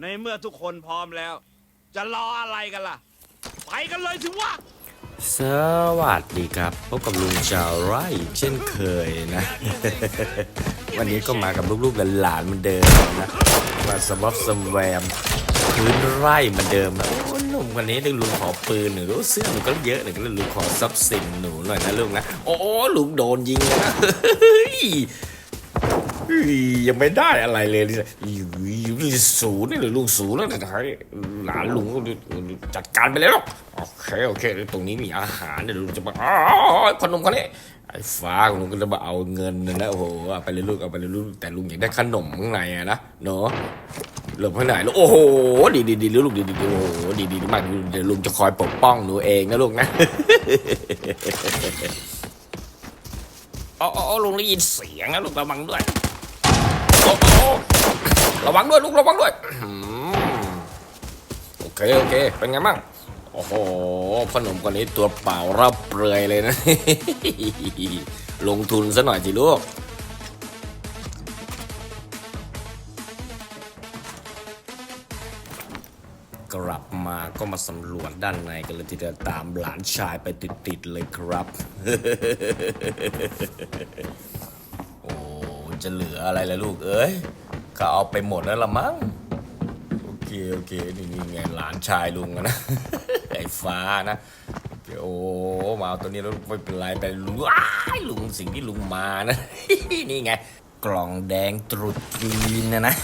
ในเมื่อทุกคนพร้อมแล้ว จะรออะไรกันล่ะ ไปกันเลยสิวะ สวัสดีครับ พบกับลุงจาวไร่เช่นเคยนะ วันนี้ก็มากับลูกๆหลานๆเหมือนเดิมนะมาสมอบสแวมพื้นไร่เหมือนเดิมนะโอ้หนุ่มคนนี้ได้ลุงขอปืนหรือเสื้อมันก็เยอะหนึ่งก็เลยลุงขอทรัพย์สินหนูหน่อยนะลุงนะ โอ้ลุงโดนยิงนะ ยังไม่ได้อะไรเลยนี่ศูนย์นี่เลยลุงศูนย์แล้วแต่ท้ายหลานลุงจัดการไปแล้ว โอเคโอเค ตรงนี้มีอาหารเดี๋ยวลุงจะมาอ๋อขนมคนนี้ไอ้ฟ้าของลุงก็จะมาเอาเงินนะนะโอ้โหไปเลยลูกเอาไปเลยลูกแต่ลุงอยากได้ขนมข้างในอะนะเนาะหลบข้างในแล้วโอ้โหดีดีดีลูกดีดีดีโอ้โหดีดีดีมากเดี๋ยวลุงจะคอยปกป้องหนูเองนะลูกนะอ๋อลุงได้ยินเสียงนะลูกระวังด้วย ระวังด้วยลูกระวังด้วยโอเคโอเค เป็นไงบ้างโอ้โหขนมคนนี้ตัวเปล่ารับเปลือยเลยนะ ลงทุนซะหน่อยสิลูกกลับมาก็มาสำรวจด้านในกันเลยทีเดียวตามหลานชายไปติด ๆ เลยครับ โอ้ จะเหลืออะไรล่ะลูกเอ้ย ก็เอาไปหมดแล้วละมั้งโอเคโอเคนี่นี่ไงหลานชายลุงนะ ไอ้ฟ้านะโอ้มาเอาตัวนี้แล้วไม่เป็นไรไปลุงลุงสิ่งที่ลุงมานะ นี่ไง กล่องแดงตรุษจีนนะนะ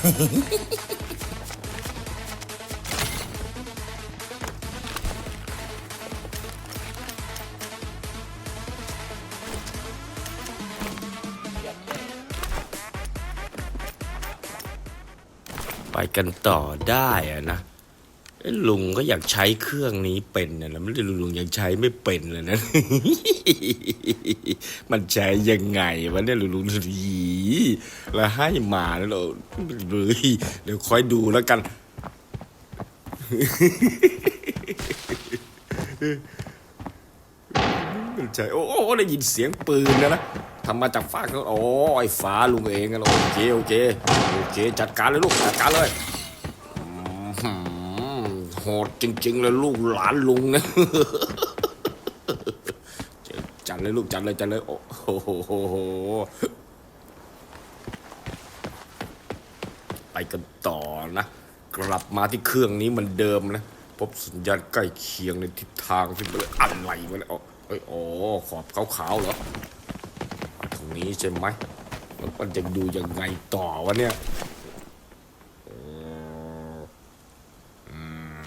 ไปกันต่อได้อะนะลุงก็อยากใช้เครื่องนี้เป็นนะนะไม่ได้ลุงยังใช้ไม่เป็นเลยนะ มันใช้ยังไงวะเนี่ยลุงลุงดีแล้วให้มาแล้วเราเฮ้ยเดี๋ยวคอยดูแล้วกัน มันใช่โอ้โอ้ได้ยินเสียงปืนนะนะทำมาจากฟ้าก็โอ้ไอ้ฟ้าลุงเองกันโอเคโอเคโอเค จัดการเลยลูกจัดการเลยอืมโหดจริง ๆ เลยลูกหลานลุงนะจัดเลยลูกจัดเลยจัดเลยโอ้โหไปกันต่อนะ กลับมาที่เครื่องนี้มันเดิมนะ พบสัญญาณใกล้เคียงในทิศทางที่มันอะไรวะเนี่ยอ๋อ เอ้ยโอ้ขอบขาวๆเหรอตรงนี้ใช่ไหมแล้วมันจะดูยังไงต่อวะเนี่ยอ่ออืม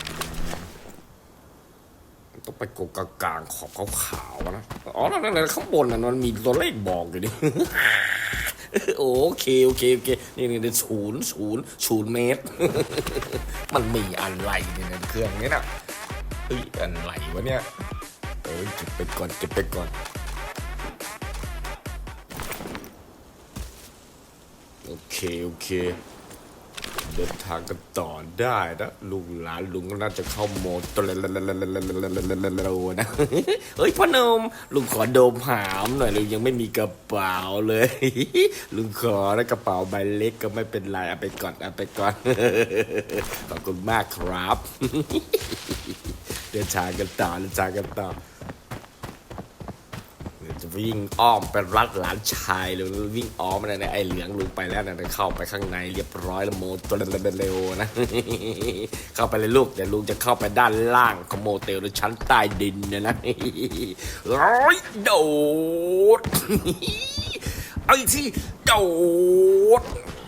ต้องไปกงกลางขอบขาวๆนะ อ๋อ นั่นๆข้างบนน่ะมันมีตัวเลขบอกอยู่ดิโอเคโอเคโอเค นี่นี่ศูนย์ศูนย์ศูนย์เมตร มันมีอะไรเนี่ยในเครื่องนี้นะเฮ้ยอะไรวะเนี่ย ยเก็บไปก่อนเก็บไปก่อนโอเคโอเค เดินทางกันต่อได้นะลุงหลานลุงก็น่าจะเข้าโหมดตะเร็วนะเฮ้ยพ่อหนมลุงขอโดมหามหน่อยลุงยังไม่มีกระเป๋าเลย ลุงขอนะกระเป๋าใบเล็กก็ไม่เป็นไรเอาไปก่อนเอาไปก่อนขอบคุณมากครับ เดินทางกันต่อเดินทางกันต่อ วิ่งอ้อมไปรัดหลานชายเลยวิ่งอ้อมนะเนี่ยไอ้เหลืองลุงไปแล้วนะเดี๋ยวเข้าไปข้างในเรียบร้อยแล้วโมตัวเร็วๆนะ เข้าไปเลยลูกเดี๋ยวลุงจะเข้าไปด้านล่างของโมเตลในชั้นใต้ดินนี่ยนะร้อยโดดไอ้ที่โดด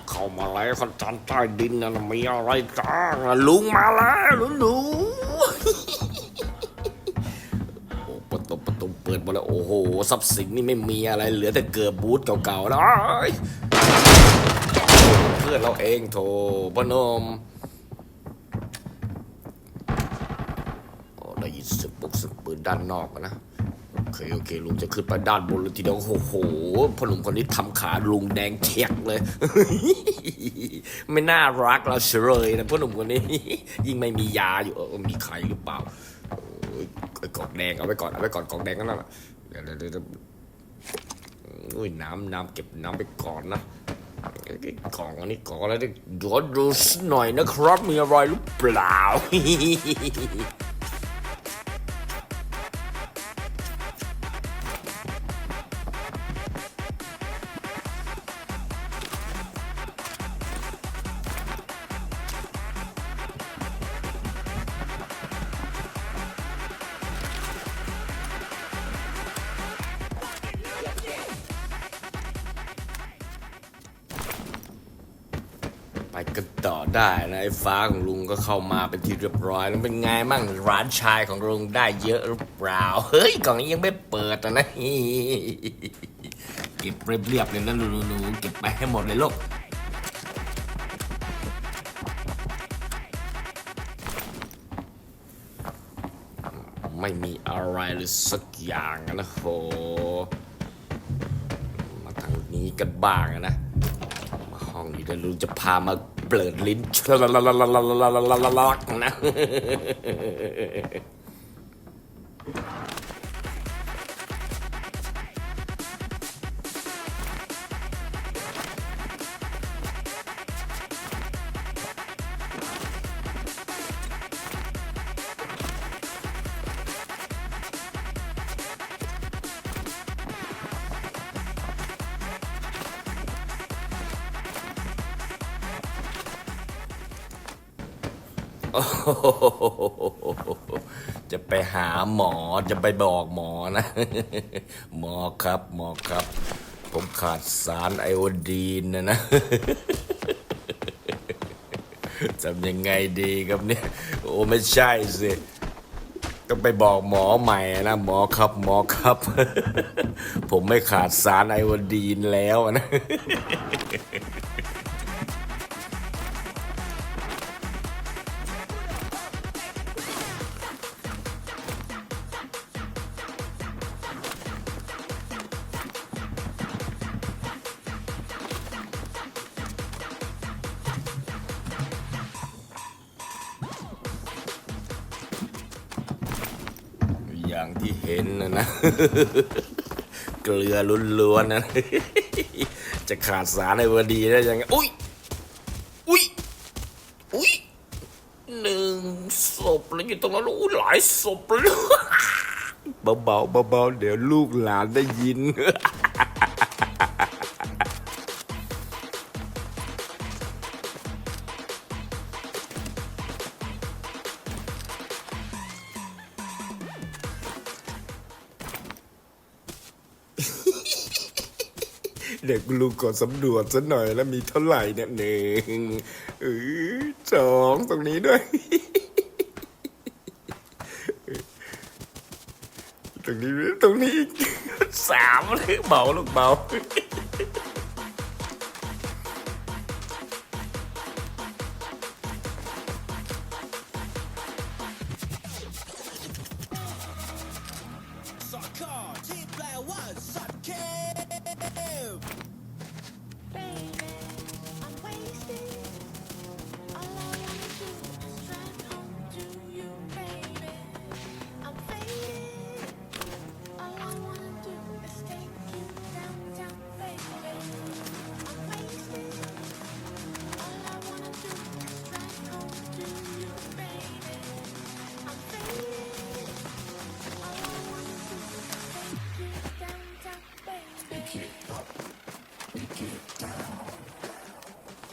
เข้ามาแล้วขั้นชั้นใต้ดินนะมีอะไรจ้างลุงมาแล้วลุง ดหมดแล้วโอ้โหทรัพย์สินนี่ไม่มีอะไรเหลือแต่เกือบบูธเก่าๆแล้วเพื่อนเราเองโถพนมโอ้ได้ยินเสียงปุกเสียงปืนด้านนอกนะโอเคโอเคลุงจะขึ้นไปด้านบนเลยทีเดียวโอ้โหพอหนุ่มคนนี้ทำขาลุงแดงเทียกเลย ไม่น่ารักเราเฉยนะพ่อหนุ่มคนนี้ ยิ่งไม่มียาอยู่เออมีใครหรือเปล่า โอ้ยไอ้กองแดงเอาไว้ก่อนเอาไว้ก่อนกองแดงนั่นแหละเดี๋ยวเดี๋ยวเดี๋ยวอุ้ยน้ำน้ำเก็บน้ำไปก่อนนะกล่องอันนี้กล่องอะไรเดี๋ยวดูสักหน่อยนะครับ มีอะไรหรือเปล่า กันต่อได้นะไอ้ฟ้าของลุงก็เข้ามาเป็นที่เรียบร้อยแล้วเป็นไงมั่งร้านชายของลุงได้เยอะหรือเปล่า เฮ้ยกล่องนี้ยังไม่เปิดนะเก็บเรียบๆเลยนะหนูๆเก็บไปให้หมดเลยลูกไม่มีอะไรเลยสักอย่างนะโหมาทางนี้กันบ้างนะ องนี้แล้วลุงจะพามาเปิดลิ้นชลลลักนะ จะไปหาหมอจะไปบอกหมอนะ หมอครับหมอครับ ผมขาดสารไอโอดีนนะนะทำยังไงดีครับเนี่ย โอ้ไม่ใช่สิต้องไปบอกหมอใหม่นะ หมอครับหมอครับ ผมไม่ขาดสารไอโอดีนแล้วนะ ที่เห็นนะนะ เกลือล้วนๆนะ จะขาดสารในวันดีได้ยังไง อุ้ย อุ้ย อุ้ยหนึ่งศพแล้วอยู่ตรงนั้นอุ้ยหลายศพเลยเบาๆเบาๆเดี๋ยวลูกหลานได้ยิน เด็กลุงกดสำรวจซะหน่อยแล้วมีเท่าไหร่เนี่ยหนึ่งเออสองตรงนี้ด้วย ตรงนี้ตรงนี้อีกสามเลยเบาลูกเบา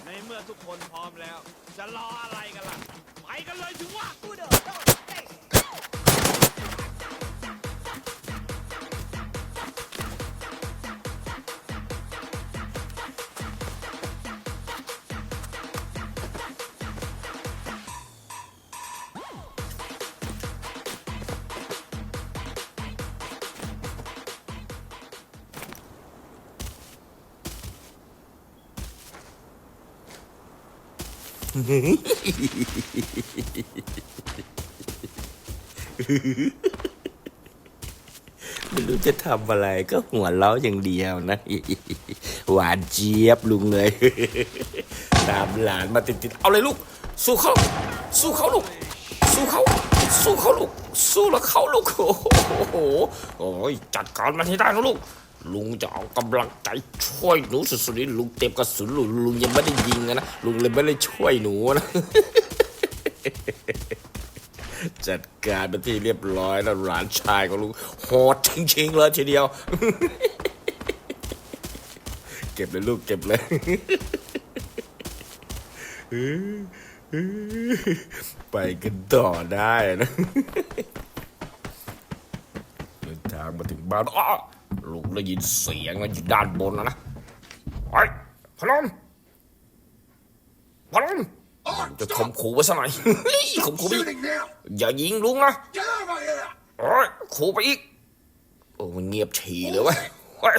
ในเมื่อทุกคนพร้อมแล้ว จะรออะไรกันล่ะ ไปกันเลยถือว่า ไม่รู้จะทำอะไรก็หัวเราะอย่างเดียวนะ หวานเจี๊ยบลุงเลย ตามหลานมาติดๆ เอาเลยลูก สู้เขา สู้เขาลูก สู้เขา สู้เขาลูก สู้แล้วเขาลูก โอ้โห โอ้ยจัดการมันให้ได้นะลูก ลุงจะเอากำลังใจช่วยหนูสุดๆนี้ลุงเต็มกระสุนลุงลุงยังไม่ได้ยิงนะ ลุงเลยไม่ได้ช่วยหนูนะ จัดการเป็นที่เรียบร้อยแล้วหลานชายของลุงโหดจริงๆเลยทีเดียว เก็บเลยลูกเก็บเลยไปกันต่อได้นะเดินทางมาถึงบ้านอ้อ ลุงได้ยินเสียงอยู่ด้านบนนะนะไอ้ยพนมพนมจะข่มขู่ไว้ซะหน่อยข่มขู่ไปอีกอย่ายิงลุงนะ Get over here! โอ้ยขู่ไปอีกโอ้มันเงียบฉี่เลยว้ยเฮ้ย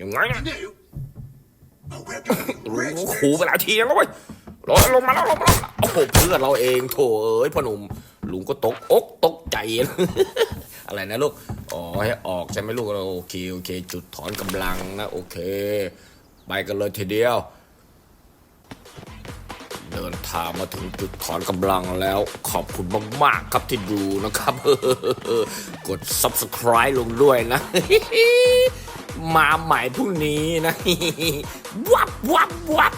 ยังไงนี่ย You? Oh, we're going ลุงขู่ไปหลายทีแล้วเว้ยลงลงมาแล้วลงมาแล้วโอ้โหเพื่อนเราเองโถเอ้ยพ่อหนุ่มลุงก็ตกอกตกใจ อะไรนะลูก อ๋อให้ออกใช่ไหมลูกโอเคโอเค จุดถอนกำลังนะโอเค ไปกันเลยทีเดียว เดินทางมาถึงจุดถอนกำลังแล้วขอบคุณมาก ๆ ครับที่ดูนะครับ กด subscribe ลงด้วยนะ มาใหม่พรุ่งนี้นะ วับวับวับ